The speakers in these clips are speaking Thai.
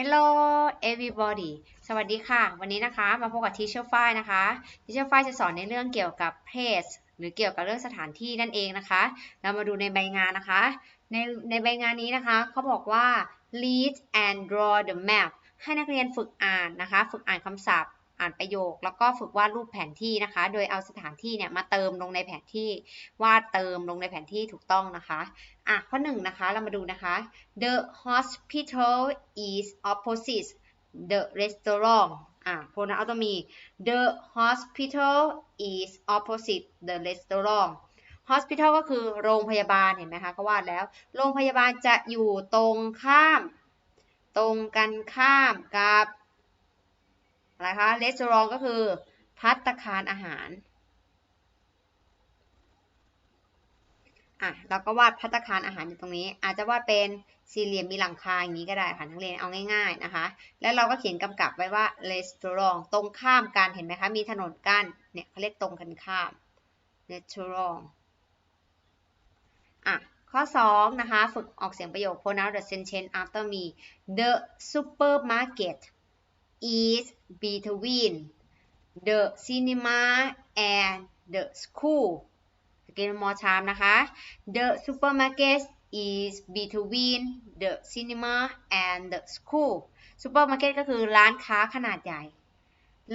Hello everybody สวัสดีค่ะ วันนี้นะคะมาพบกับ Teacher f i นะคะ Teacher f i จะสอนในเรื่องเกี่ยวกับ place หรือเกี่ยวกับเรื่องสถานที่นั่นเองนะคะ เรามาดูในใบงานนะคะ ในในใบงานนี้นะคะเขาบอกว่า read and draw the map ให้นักเรียนฝึกอ่านนะคะ ฝึกอ่านคำศัพท์ อ่านประโยค แล้วก็ฝึกวาดรูปแผนที่นะคะ โดยเอาสถานที่เนี่ยมาเติมลงในแผนที่ วาดเติมลงในแผนที่ถูกต้องนะคะ อะข้อหนึ่งนะคะ เรามาดูนะคะ the hospital is opposite the restaurant อะโพนัเอาต้องมี the hospital is opposite the restaurant hospital ก็คือโรงพยาบาลเห็นไหมคะก็วาดแล้ว โรงพยาบาลจะอยู่ตรงข้าม ตรงกันข้ามกับ อะไรคะ restaurant ก็คือพัตคารอาหารอะเราก็วาดพัตคารอาหารอยู่ตรงนี้ อาจจะวาดเป็นสี่เหลี่ยมมีหลังคาอย่างนี้ก็ได้ค่ะนักเรียนเอาง่าย ๆนะคะ แล้วเราก็เขียนกำกับไว้ว่า restaurant ตรงข้ามกันเห็นไหมคะมีถนนกั้นเนี่ยเขาเรียกตรงกันข้าม restaurant อะข้อ 2 นะคะ ฝึกออกเสียงประโยค pronounce the sentence after me the supermarket is between the cinema and the school again more time นะคะ the supermarket is between the cinema and the school supermarket ก็คือร้านค้าขนาดใหญ่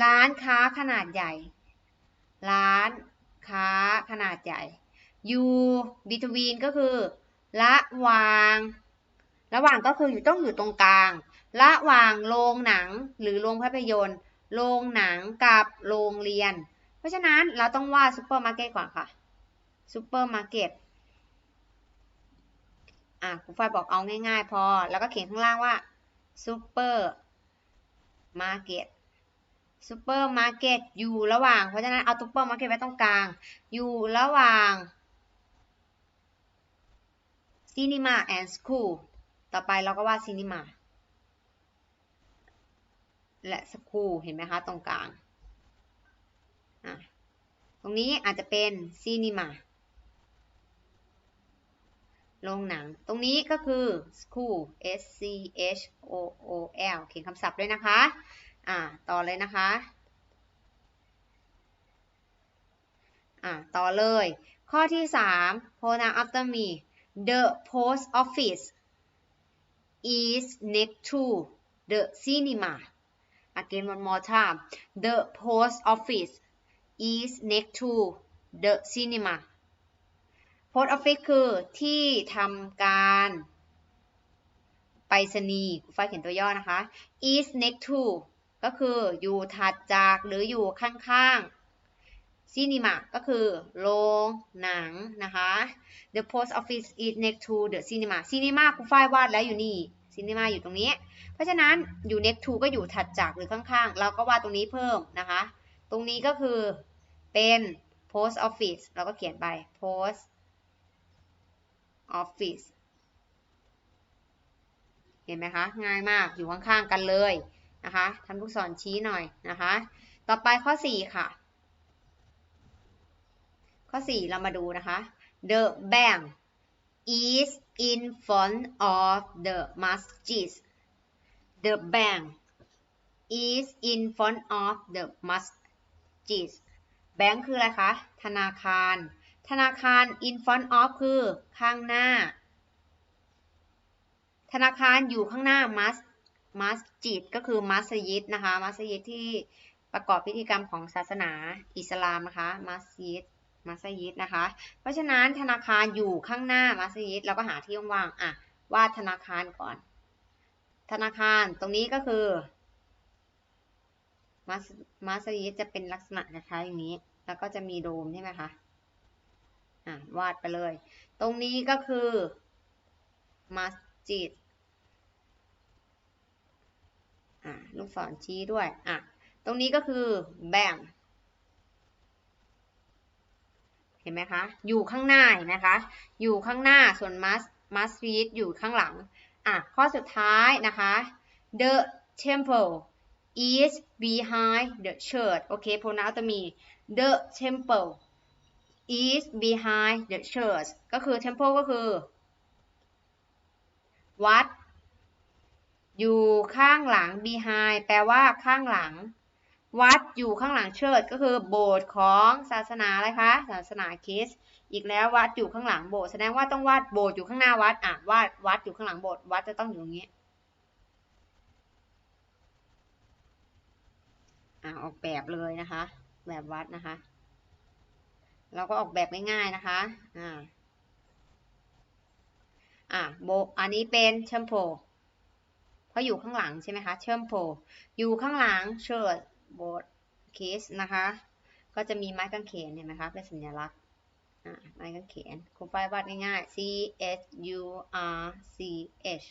ร้านค้าขนาดใหญ่ ร้านค้าขนาดใหญ่ you between ก็คือ ระหว่าง ระหว่างก็คืออยู่ต้องอยู่ตรงกลาง ระหว่างโรงหนังหรือโรงภาพยนตร์ โรงหนังกับโรงเรียน เพราะฉะนั้นเราต้องวาดซูเปอร์มาร์เก็ตก่อนค่ะซูเปอร์มาร์เก็ตอะครูฝ้ายบอกเอาง่ายๆ พอ แล้วก็เขียนข้างล่างว่าซูเปอร์มาร์เก็ตซูเปอร์มาร์เก็ตอยู่ระหว่าง เพราะฉะนั้นเอาซูเปอร์มาร์เก็ตไว้ตรงกลาง อยู่ระหว่าง cinema and school ต่อไปเราก็วาด cinema และ school เห็นไหมคะ ตรงกลาง ตรงนี้อาจจะเป็น cinema โรงหนัง ตรงนี้ก็คือ school s c h o o l เขียนคำศัพท์ด้วยนะคะ อ่า ต่อเลยนะคะ อ่า ต่อเลย ข้อที่ 3 pronoun after me the post office is next to the cinema again one more time the post office is next to the cinema post office คือที่ทำการไปรษณีย์ไฟเขียนตัวย่อนะคะ is next to ก็คืออยู่ถัดจากหรืออยู่ข้างๆ cinema ก็คือโรงหนังนะคะ the post office is next to the cinema cinema ครูฝ้ายวาดแล้วอยู่นี่ cinema อยู่ตรงนี้ เพราะฉะนั้นอยู่ next to ก็อยู่ถัดจากหรือข้างๆ เราก็วาดตรงนี้เพิ่มนะคะ ตรงนี้ก็คือเป็น post office เราก็เขียนไป post office เห็นไหมคะ ง่ายมากอยู่ข้างๆกันเลยนะคะทำลูกศรชี้หน่อยนะคะ ต่อไปข้อ 4 ค่ะ ข้อ 4 เรามาดูนะคะ the bank is in front of the masjid the bank is in front of the masjid bank คืออะไรคะ ธนาคาร ธนาคาร in front of คือข้างหน้า ธนาคารอยู่ข้างหน้า mas มัสจิดก็คือมัสยิดนะคะ มัสยิดที่ประกอบพิธีกรรมของศาสนาอิสลามนะคะ มัสยิด มัสยิดนะคะ เพราะฉะนั้นธนาคารอยู่ข้างหน้ามัสยิดเราก็หาที่ว่างๆอะวาดธนาคารก่อน ธนาคารตรงนี้ก็คือมัสมัสยิดจะเป็นลักษณะคล้ายๆอย่างนี้ แล้วก็จะมีโดมใช่ไหมคะอะวาดไปเลย ตรงนี้ก็คือมัสยิดอะลูกศรชี้ด้วยอะตรงนี้ก็คือแบ่ง เห็นไหมคะ อยู่ข้างหน้าเห็นไหมคะ อยู่ข้างหน้าส่วนมัสมัสยิดอยู่ข้างหลัง อะ ข้อสุดท้ายนะคะ the temple is behind the church โอเค pronoun จะมี the temple is behind the church ก็คือ temple ก็คือ วัด อยู่ข้างหลัง behind แปลว่าข้างหลัง วัดอยู่ข้างหลัง church ก็คือโบสถ์ของศาสนาอะไรคะ ศาสนาคริสต์อีกแล้ววัดอยู่ข้างหลังโบสถ์แสดงว่าต้องวาดโบสถ์อยู่ข้างหน้าวัดอะวาดวัดอยู่ข้างหลังโบสถ์วัดจะต้องอยู่ตรงนี้อะออกแบบเลยนะคะ แบบวัดนะคะ เราก็ออกแบบง่ายๆนะคะอ่าอะโบอันนี้เป็นเชื่อมโพเพราะอยู่ข้างหลังใช่ไหมคะเชื่อมโพอยู่ข้างหลังเชิด โบสคิสนะคะ ก็จะมีไม้กางเขนเห็นไหมคะ เป็นสัญลักษณ์ไม้กางเขนครูไฟวาดง่ายๆ C H U R C H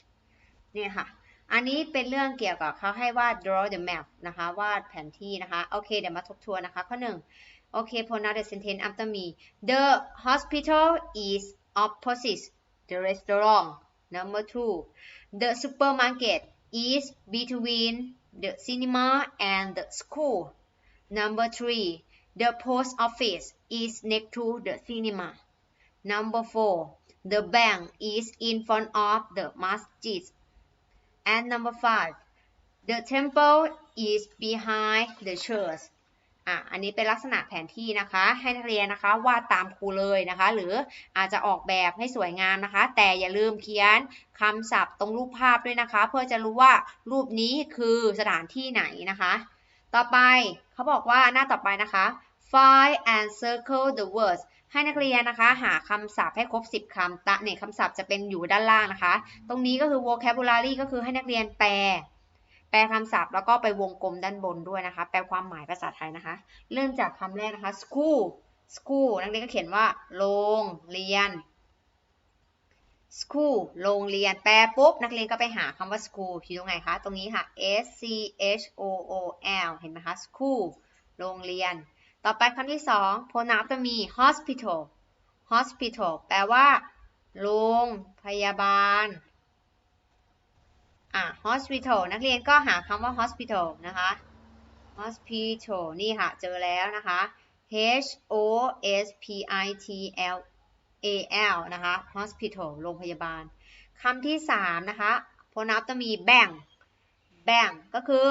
เนี่ยค่ะ อันนี้เป็นเรื่องเกี่ยวกับเขาให้วาด draw the map นะคะ วาดแผนที่นะคะ โอเค เดี๋ยวมาทบทวนนะคะ ข้อหนึ่งโอเค pronoun the sentence after me the hospital is opposite the restaurant number two the supermarket is between the cinema and the school. Number three the post office is next to the cinema. Number four the bank is in front of the masjid. And number five the temple is behind the church อะอันนี้เป็นลักษณะแผนที่นะคะ ให้นักเรียนนะคะวาดตามครูเลยนะคะ หรืออาจจะออกแบบให้สวยงามนะคะ แต่อย่าลืมเขียนคำศัพท์ตรงรูปภาพด้วยนะคะ เพื่อจะรู้ว่ารูปนี้คือสถานที่ไหนนะคะ ต่อไปเขาบอกว่าหน้าต่อไปนะคะ find and circle the words ให้นักเรียนนะคะ หาคำศัพท์ให้ครบ 10 คำตะเนี่ยคำศัพท์จะเป็นอยู่ด้านล่างนะคะ ตรงนี้ก็คือ vocabulary ก็คือให้นักเรียนแปล แปลคำศัพท์แล้วก็ไปวงกลมด้านบนด้วยนะคะ แปลความหมายภาษาไทยนะคะ เริ่มจากคำแรกนะคะ school school นักเรียนก็เขียนว่า โรงเรียน school โรงเรียน แปลปุ๊บ นักเรียนก็ไปหาคำว่า school อยู่ตรงไหนคะ ตรงนี้ค่ะ s c h o o l เห็นไหมคะ school โรงเรียน ต่อไปคำที่สอง pronoun จะมี hospital hospital แปลว่า โรงพยาบาล อะ hospital นักเรียนก็หาคำว่า hospital นะคะ hospital นี่ค่ะ เจอแล้วนะคะ h o s p i t l a l นะคะ hospital โรงพยาบาลคำที่สามนะคะ pronoun จะมี bank bank ก็คือ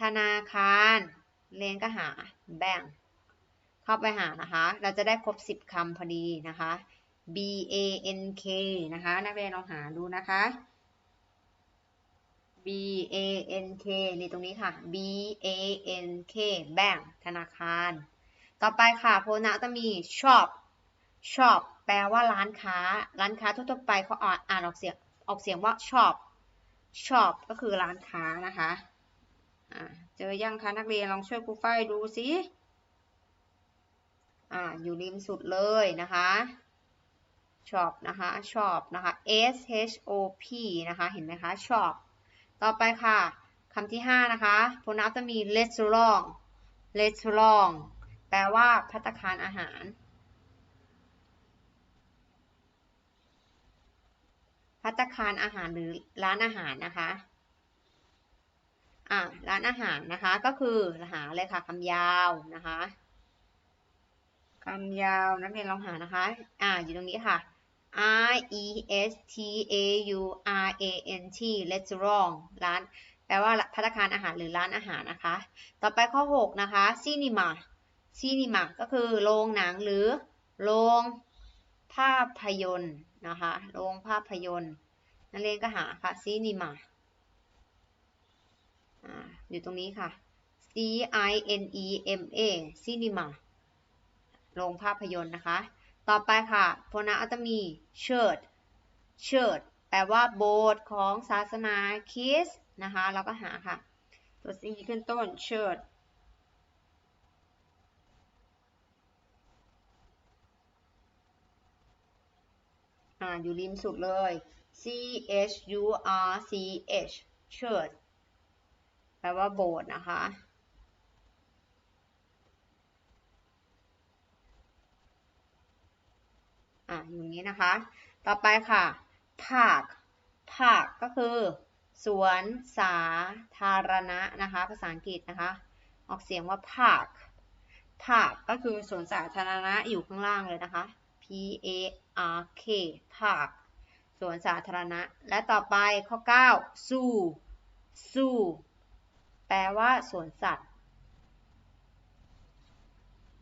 ธนาคารเรียนก็หา bank เข้าไปหานะคะ เราจะได้ครบ 10คำพอดีนะคะ B A N K นะคะ นักเรียนลองหาดูนะคะ B A N K นี่ตรงนี้ค่ะ B A N K bank ธนาคาร ต่อไปค่ะโพนะจะมี shop shop แปลว่าร้านค้า ร้านค้าทั่วๆไปเขาอ่านอ่านออกเสียงออกเสียงว่า shop shop ก็คือร้านค้านะคะเจอยังคะนักเรียนลองช่วยครูฝ้ายดูสิออยู่ริมสุดเลยนะคะ shop นะคะ shop นะคะ S H O P นะคะ เห็นไหมคะ shop ต่อไปค่ะคำที่ 5 นะคะโพนัสจะมี restaurant restaurant แปลว่าพัตตาคารอาหาร พัตตาคารอาหารหรือร้านอาหารนะคะอ่าร้านอาหารนะคะก็คือหาเลยค่ะคำยาวนะคะคำยาวนักเรียนลองหานะคะ อ่าอยู่ตรงนี้ค่ะ R E S T A U R A N T restaurant ร้าน แปลว่าพัตตาคารอาหารหรือร้านอาหารนะคะ ต่อไปข้อ 6 นะคะ cinema cinema ก็คือโรงหนังหรือโรงภาพยนตร์นะคะ โรงภาพยนตร์ นักเรียนก็หาค่ะ cinema อ่าอยู่ตรงนี้ค่ะ C I N E M A cinema โรงภาพยนตร์นะคะ ต่อไปค่ะโพนาอัตมี church church แปลว่าโบสถ์ของศาสนาคริสต์นะคะ เราก็หาค่ะ ตัว C ขึ้นต้น church อ่าอยู่ริมสุดเลย C H U R C H church แปลว่าโบสถ์นะคะ อะอย่างนี้นะคะ ต่อไปค่ะ park park ก็คือ สวนสาธารณะนะคะ ภาษาอังกฤษนะคะ ออกเสียงว่า park park ก็คือสวนสาธารณะอยู่ข้างล่างเลยนะคะ P A R K park สวนสาธารณะ และต่อไปข้อ 9 zoo zoo แปลว่าสวนสัตว์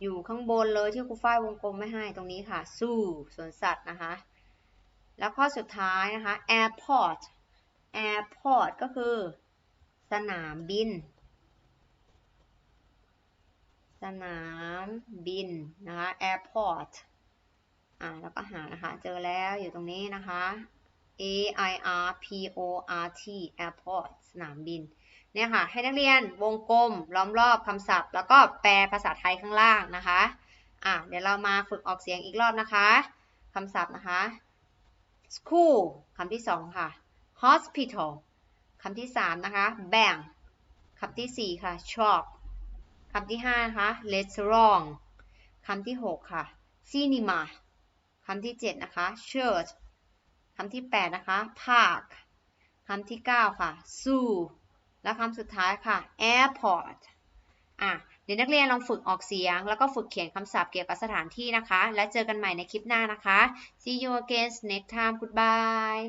อยู่ข้างบนเลยที่ครูฝ้ายวงกลมไม่ให้ตรงนี้ค่ะ zoo สวนสัตว์นะคะ แล้วข้อสุดท้ายนะคะ airport airport ก็คือ สนามบิน สนามบินนะคะ airport อ่าแล้วก็หานะคะ เจอแล้วอยู่ตรงนี้นะคะ A I R P O R T airport สนามบิน เนี่ยค่ะให้นักเรียนวงกลมล้อมรอบคำศัพท์ แล้วก็แปลภาษาไทยข้างล่างนะคะอะเดี๋ยวเรามาฝึกออกเสียงอีกรอบนะคะคำศัพท์นะคะ school คำที่สองค่ะ hospital คำที่สามนะคะ bank คำที่สี่ค่ะ shop คำที่ห้านะคะ restaurant คำที่หกค่ะ cinema คำที่เจ็ดนะคะ church คำที่แปดนะคะ park คำที่เก้าค่ะ zoo และคำสุดท้ายค่ะ airport อะเดี๋ยวนักเรียนลองฝึกออกเสียง แล้วก็ฝึกเขียนคำศัพท์เกี่ยวกับสถานที่นะคะ และเจอกันใหม่ในคลิปหน้านะคะ see you again next time goodbye